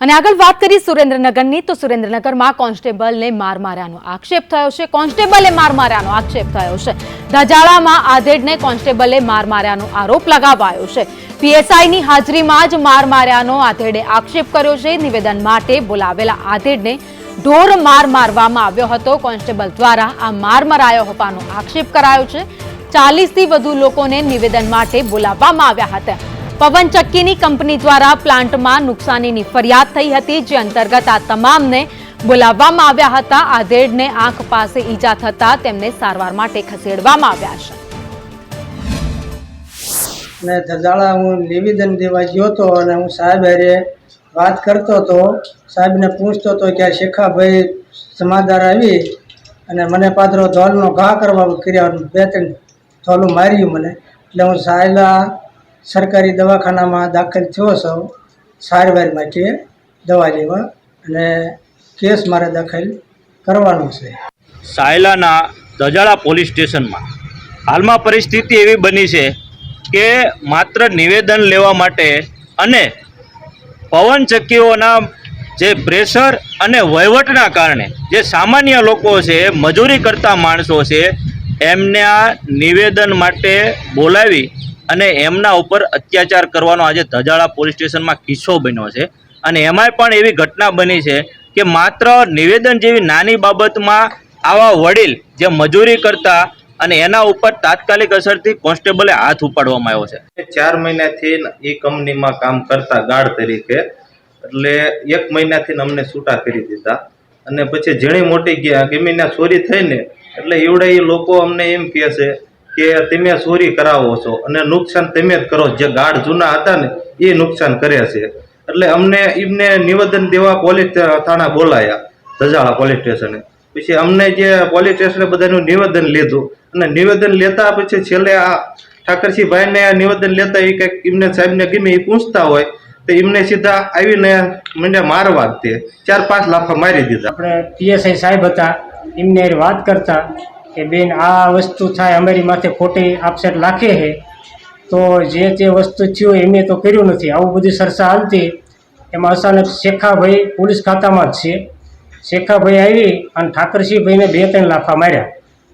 અને આગળ વાત કરી સુરેન્દ્રનગરની, તો સુરેન્દ્રનગરમાં કોન્સ્ટેબલને માર માર્યાનો આક્ષેપ થયો છે. કોન્સ્ટેબલે માર માર્યાનો આક્ષેપ થયો છે. ધજાળામાં આધેડને કોન્સ્ટેબલે માર માર્યાનો આરોપ લગાવાયો છે. પીએસઆઈની હાજરીમાં જ માર માર્યાનો આધેડે આક્ષેપ કર્યો છે. નિવેદન માટે બોલાવેલા આધેડને ઢોર માર મારવામાં આવ્યો હતો. કોન્સ્ટેબલ દ્વારા આ માર મરાયો હોવાનો આક્ષેપ કરાયો છે. ચાલીસથી વધુ લોકોને નિવેદન માટે બોલાવવામાં આવ્યા હતા. પવન ચક્કીની કંપની દ્વારા પ્લાન્ટમાં નુકસાનીની ફરિયાદ થઈ હતી, જે અંતર્ગત આ તમામને બોલાવવામાં આવ્યા હતા. આધેડને આંખ પાસે ઈજા થતા તેમને સારવાર માટે ખસેડવામાં આવ્યા છે. ને ધજાળા હું નિવેદન દેવા ગયો હતો અને હું સાહેબ હારે વાત કરતો હતો. સાહેબને પૂછતો હતો કે શેખાભાઈ સમાદાર આવી અને મને પાત્રો ધોલનો ઘા કરવા કર્યા બે ત્રણ ધોલું માર્યું મને. એટલે હું સાયલા સરકારી દવાખાનામાં દાખલ થયો છું, સારવાર માટે દવા લેવા અને કેસ મારે દાખલ કરવાનો છે. સાયલાના દજાડા પોલીસ સ્ટેશનમાં હાલમાં પરિસ્થિતિ એવી બની છે કે માત્ર નિવેદન લેવા માટે અને પવન ચક્કીઓના જે પ્રેશર અને વહીવટના કારણે જે સામાન્ય લોકો છે, મજૂરી કરતા માણસો છે, એમને આ નિવેદન માટે બોલાવી અને એમના ઉપર અત્યાચાર કરવાનો આજે ધજાળા પોલીસ સ્ટેશનમાં કિસ્સો બન્યો છે. અને એમાંય પણ એવી ઘટના બની છે કે માત્ર નિવેદન જેવી નાની બાબતમાં આવા વડીલ જે મજૂરી કરતા અને એના ઉપર તાત્કાલિક અસરથી કોન્સ્ટેબલે હાથ ઉપાડવામાં આવ્યો છે. ચાર મહિનાથી એ કંપનીમાં કામ કરતા ગાર્ડ તરીકે, એટલે એક મહિનાથી અમને છૂટા કરી દીધા. અને પછી ઝીણી મોટી ગયા ગમીના ચોરી થઈને, એટલે એવડે એ લોકો અમને એમ કહે છે કે તમે ચોરી કરાવો છો અને નુકસાન તમે જ કરો જે ગાર્ડ જૂના હતા ને, એ નુકસાન કરે છે. એટલે અમને એમને નિવેદન દેવા પોલીસ થાણા બોલાયા, ધજાળા પોલીસ સ્ટેશને. પછી અમને જે પોલીસ સ્ટેશને બધાનું નિવેદન લીધું અને નિવેદન લેતા પછી છેલ્લે આ ઠાકરસિંહભાઈને નિવેદન લેતા એ કંઈક એમને સાહેબને ગમે એ પૂછતા હોય, તો એમને સીધા આવીને મને મારવા તે ચાર પાંચ લાફા મારી દીધા. આપણે પીએસઆઈ સાહેબ હતા, એમને વાત કરતા કે બેન, આ વસ્તુ થાય, અમારી માથે ખોટી આપસેટ લાખે છે. તો જે તે વસ્તુ થયું એમે તો કર્યું નથી. આવું બધી ચર્ચા હાલતી. એમાં અચાનક શેખાભાઈ પોલીસ ખાતામાં જ છે. શેખાભાઈ આવી અને ઠાકરસિંહભાઈને બે ત્રણ લાફા માર્યા.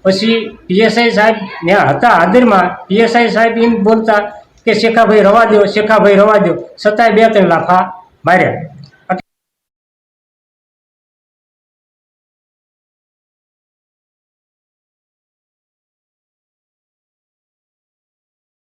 પછી પીએસઆઈ સાહેબ ત્યાં હતા હાજરમાં. પીએસઆઈ સાહેબ એમ બોલતા કે શેખાભાઈ રવા દો શેખાભાઈ રવા દો છતાંય બે ત્રણ લાફા માર્યા.